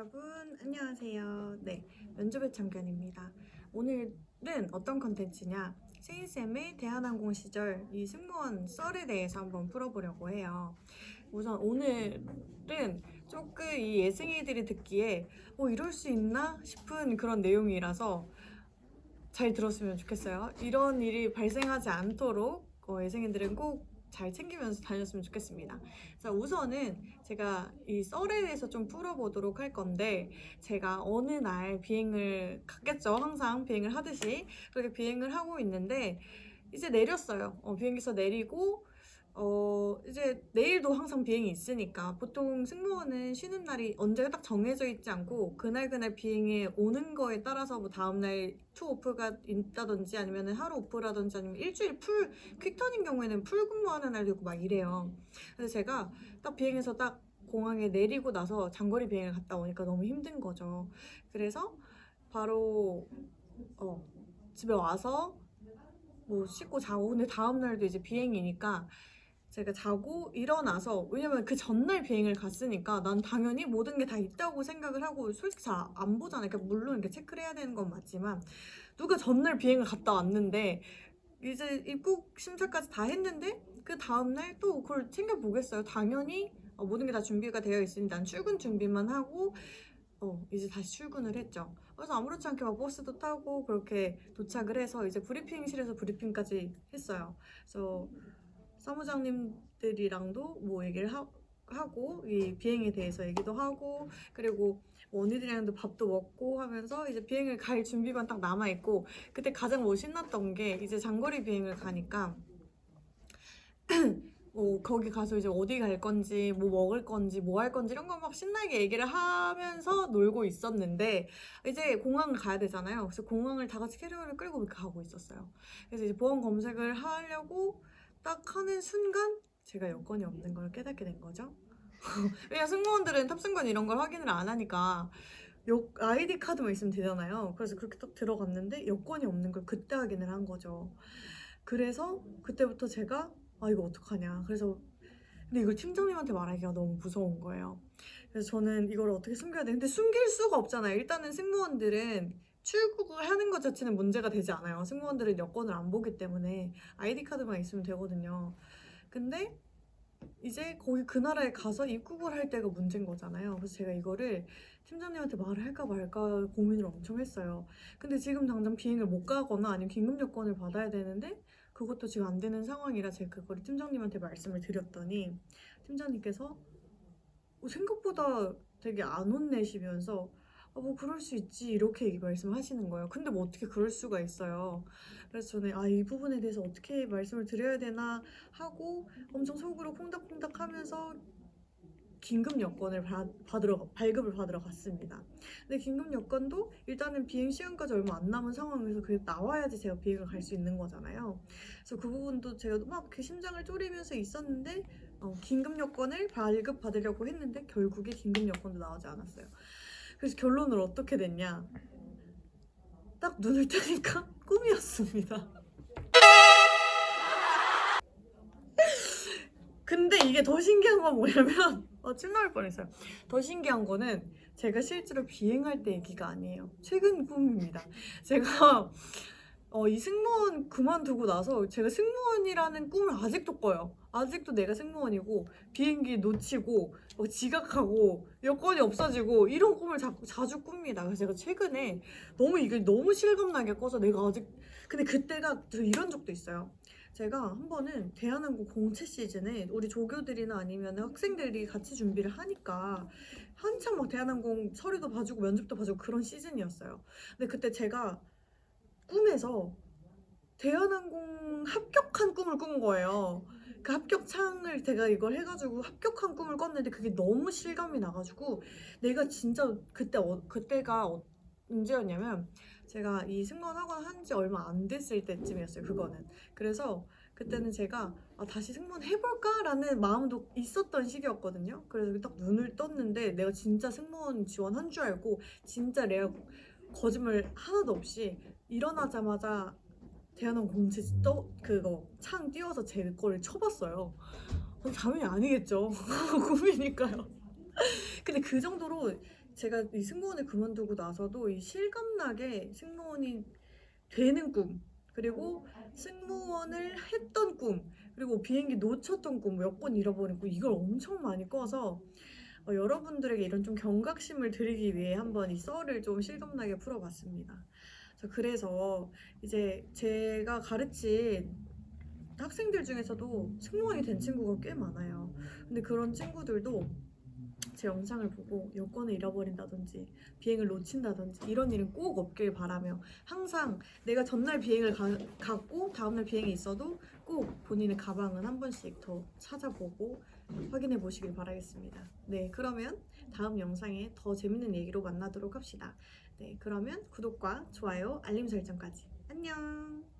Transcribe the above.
여러분 안녕하세요. 네 면접의 참견입니다. 오늘은 어떤 컨텐츠냐 세인쌤의 대한항공 시절 이 승무원 썰에 대해서 한번 풀어보려고 해요. 우선 오늘은 조금 이 예승이들이 듣기에 뭐 이럴 수 있나 싶은 그런 내용이라서 잘 들었으면 좋겠어요. 이런 일이 발생하지 않도록 어, 예승이들은 꼭 잘 챙기면서 다녔으면 좋겠습니다. 자, 우선은 제가 이 썰에 대해서 좀 풀어보도록 할 건데, 제가 어느 날 비행을 갔겠죠. 항상 비행을 하듯이. 그렇게 비행을 하고 있는데, 이제 내렸어요. 어, 비행기에서 내리고, 어, 이제 내일도 항상 비행이 있으니까, 보통 승무원은 쉬는 날이 언제가 딱 정해져 있지 않고, 그날그날 비행에 오는 거에 따라서 뭐 다음날 투 오프가 있다든지 아니면 하루 오프라든지 아니면 일주일 풀 퀵턴인 경우에는 풀 근무하는 날도 있고 막 이래요. 그래서 제가 딱 비행해서 딱 공항에 내리고 나서 장거리 비행을 갔다 오니까 너무 힘든 거죠. 그래서 바로 어, 집에 와서 뭐 씻고 자고 근데 다음 날도 이제 비행이니까 제가 자고 일어나서 왜냐면 그 전날 비행을 갔으니까 난 당연히 모든 게 다 있다고 생각을 하고 솔직히 잘 안 보잖아요. 그러니까 물론 이렇게 체크를 해야 되는 건 맞지만 누가 전날 비행을 갔다 왔는데 이제 입국 심사까지 다 했는데 그 다음날 또 그걸 챙겨 보겠어요. 당연히 어, 모든 게 다 준비가 되어 있으니 난 출근 준비만 하고 어, 이제 다시 출근을 했죠. 그래서 아무렇지 않게 막 버스도 타고 그렇게 도착을 해서 이제 브리핑실에서 브리핑까지 했어요. 그래서 사무장님들이랑도 뭐 얘기를 하, 하고 이 비행에 대해서 얘기도 하고 그리고 원희들이랑도 밥도 먹고 하면서 이제 비행을 갈 준비만 딱 남아 있고 그때 가장 뭐 신났던 게 이제 장거리 비행을 가니까 뭐 거기 가서 이제 어디 갈 건지 뭐 먹을 건지 뭐 할 건지 이런 거 막 신나게 얘기를 하면서 놀고 있었는데 이제 공항을 가야 되잖아요. 그래서 공항을 다 같이 캐리어를 끌고 가고 있었어요. 그래서 이제 보안 검색을 하려고 딱 하는 순간 제가 여권이 없는 걸 깨닫게 된 거죠. 왜냐 승무원들은 탑승권 이런 걸 확인을 안 하니까 여, 아이디 카드만 있으면 되잖아요. 그래서 그렇게 딱 들어갔는데 여권이 없는 걸 그때 확인을 한 거죠. 그래서 그때부터 제가 아 이거 어떡하냐. 그래서 근데 이걸 팀장님한테 말하기가 너무 무서운 거예요. 그래서 저는 이걸 어떻게 숨겨야 돼. 근데 숨길 수가 없잖아요. 일단은 승무원들은 출국을 하는 것 자체는 문제가 되지 않아요. 승무원들은 여권을 안 보기 때문에 아이디 카드만 있으면 되거든요. 근데 이제 거기 그 나라에 가서 입국을 할 때가 문제인 거잖아요. 그래서 제가 이거를 팀장님한테 말을 할까 말까 고민을 엄청 했어요. 근데 지금 당장 비행을 못 가거나 아니면 긴급 여권을 받아야 되는데 그것도 지금 안 되는 상황이라 제가 그거를 팀장님한테 말씀을 드렸더니 팀장님께서 어, 생각보다 되게 안 혼내시면서 아, 뭐 그럴 수 있지 이렇게 말씀하시는 거예요. 근데 뭐 어떻게 그럴 수가 있어요. 그래서 저는 아 이 부분에 대해서 어떻게 말씀을 드려야 되나 하고 엄청 속으로 콩닥콩닥 하면서 긴급 여권을 받, 받으러 발급을 받으러 갔습니다. 근데 긴급 여권도 일단은 비행 시간까지 얼마 안 남은 상황에서 그게 나와야지 제가 비행을 갈 수 있는 거잖아요. 그래서 그 부분도 제가 막 그 심장을 쪼리면서 있었는데 어, 긴급 여권을 발급 받으려고 했는데 결국에 긴급 여권도 나오지 않았어요. 그래서 결론을 어떻게 됐냐? 딱 눈을 뜨니까 꿈이었습니다. 근데 이게 더 신기한 건 뭐냐면 어, 침 나올 뻔했어요. 더 신기한 거는 제가 실제로 비행할 때 얘기가 아니에요. 최근 꿈입니다. 제가 어, 이 승무원 그만두고 나서 제가 승무원이라는 꿈을 아직도 꿔요. 아직도 내가 승무원이고 비행기 놓치고 어, 지각하고 여권이 없어지고 이런 꿈을 자꾸 자주 꿉니다. 그래서 제가 최근에 너무 이게 너무 실감나게 꿔서 내가 아직 근데 그때가 저 이런 적도 있어요. 제가 한 번은 대한항공 공채 시즌에 우리 조교들이나 아니면 학생들이 같이 준비를 하니까 한참 막 대한항공 서류도 봐주고 면접도 봐주고 그런 시즌이었어요. 근데 그때 제가 꿈에서 대한항공 합격한 꿈을 꾼 거예요. 그 합격 창을 제가 이걸 해가지고 합격한 꿈을 꿨는데 그게 너무 실감이 나가지고 내가 진짜 그때 어, 그때가 어- 언제였냐면 제가 이 승무원 학원 한지 얼마 안 됐을 때쯤이었어요. 그거는 그래서 그때는 제가 아, 다시 승무원 해볼까라는 마음도 있었던 시기였거든요. 그래서 딱 눈을 떴는데 내가 진짜 승무원 지원한 줄 알고 진짜 레아 거짓말 하나도 없이 일어나자마자 대한항공 공채 떠 그거 창 띄워서 제 거를 쳐봤어요. 어, 당연히 아니겠죠. 꿈이니까요. 근데 그 정도로 제가 이 승무원을 그만두고 나서도 이 실감나게 승무원이 되는 꿈 그리고 승무원을 했던 꿈 그리고 비행기 놓쳤던 꿈몇번 잃어버린 꿈 이걸 엄청 많이 꿔서 어, 여러분들에게 이런 좀 경각심을 드리기 위해 한번 이 썰을 좀 실감나게 풀어봤습니다. 자, 그래서 이제 제가 가르친 학생들 중에서도 승무원이 된 친구가 꽤 많아요. 근데 그런 친구들도 제 영상을 보고 여권을 잃어버린다든지 비행을 놓친다든지 이런 일은 꼭 없길 바라며 항상 내가 전날 비행을 가, 갔고 다음날 비행이 있어도 꼭 본인의 가방은 한 번씩 더 찾아보고 확인해 보시길 바라겠습니다. 네, 그러면 다음 영상에 더 재밌는 얘기로 만나도록 합시다. 네, 그러면 구독과 좋아요, 알림 설정까지. 안녕!